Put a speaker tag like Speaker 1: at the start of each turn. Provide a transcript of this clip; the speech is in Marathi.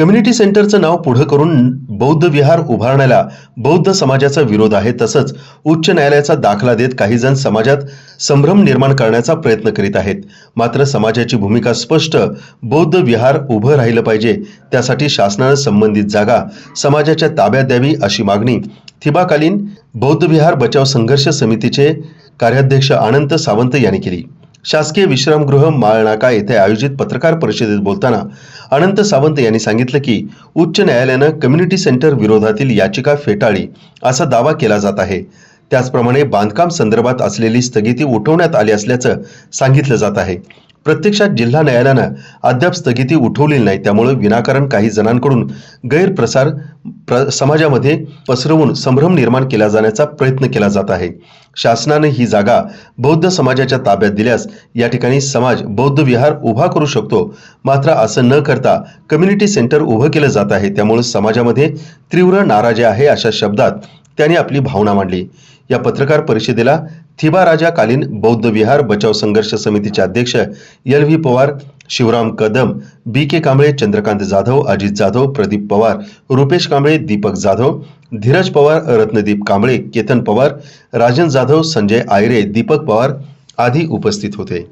Speaker 1: कम्युनिटी सेंटरचं नाव पुढं करून बौद्ध विहार उभारण्याला बौद्ध समाजाचा विरोध आहे तसंच उच्च न्यायालयाचा दाखला देत काही जण समाजात संभ्रम निर्माण करण्याचा प्रयत्न करीत आहेत. मात्र समाजाची भूमिका स्पष्ट बौद्ध विहार उभं राहिलं पाहिजे त्यासाठी शासनानं संबंधित जागा समाजाच्या ताब्यात द्यावी अशी मागणी थिबाकालीन बौद्ध विहार बचाव संघर्ष समितीचे कार्याध्यक्ष अनंत सावंत यांनी केली. शासकीय विश्रामगृह माळनाका येथे आयोजित पत्रकार परिषदेत बोलताना अनंत सावंत यांनी सांगितलं की उच्च न्यायालयानं कम्युनिटी सेंटर विरोधातील याचिका फेटाळली असा दावा केला जात आहे. त्याचप्रमाणे बांधकाम संदर्भात असलेली स्थगिती उठवण्यात आली असल्याचं सांगितलं जात आहे. प्रत्यक्षात जिल्हा न्यायालयानं अद्याप स्थगिती उठवलेली नाही. त्यामुळे विनाकारण काही जणांकडून गैरप्रसार प्र समाजामध्ये पसरवून संभ्रम निर्माण केला जाण्याचा प्रयत्न केला जात आहे. शासनाने ही जागा बौद्ध समाजाच्या ताब्यात दिल्यास या ठिकाणी समाज बौद्ध विहार उभा करू शकतो. मात्र असं न करता कम्युनिटी सेंटर उभं केलं जात आहे. त्यामुळे समाजामध्ये तीव्र नाराजी आहे अशा शब्दात त्यांनी आपली भावना मांडली. या पत्रकार परिषदेला थिबा राजा कालीन बौद्ध विहार बचाव संघर्ष समितीचे अध्यक्ष L V Pawar Shivram Kadam B K Kamble Chandrakant Jadhav Ajit Jadhav Pradeep Pawar Rupesh Kamble Deepak Jadhav Dheeraj Pawar Ratnadeep Kamble Ketan Pawar Rajan Jadhav Sanjay Ayare Deepak Pawar आदी उपस्थित होते.